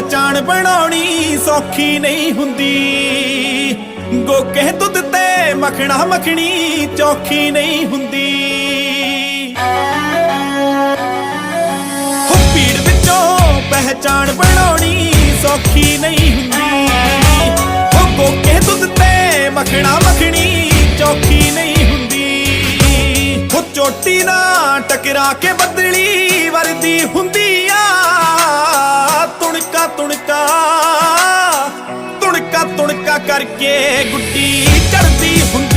ਪਹਿਚਾਣ ਬਣਾਉਣੀ ਸੌਖੀ ਨਹੀਂ ਹੁੰਦੀ। ਗੋਕੇ ਦੁੱਧ ਤੇ ਮੱਖਣਾ ਮੱਖਣੀ ਚੌਖੀ ਨਹੀਂ ਹੁੰਦੀ। ਹੋ ਪੀੜ ਵਿੱਚੋਂ ਪਹਿਚਾਣ ਬਣਾਉਣੀ ਸੌਖੀ ਨਹੀਂ ਹੁੰਦੀ। ਹੋ ਗੋਕੇ ਦੁੱਧ ਤੇ ਮੱਖਣਾ ਮੱਖਣੀ ਚੌਖੀ ਨਹੀਂ ਹੁੰਦੀ। ਹੋ ਚੋਟੀ ਨਾ ਟਕਰਾ ਕੇ ਬਦਲੀ ਵਰਦੀ ਹੁੰਦੀ। ਤੁਣਕਾ ਤੁਣਕਾ ਤੁਣਕਾ ਕਰਕੇ ਗੁੱਡੀ ਚੜਦੀ ਹੁੰਦੀ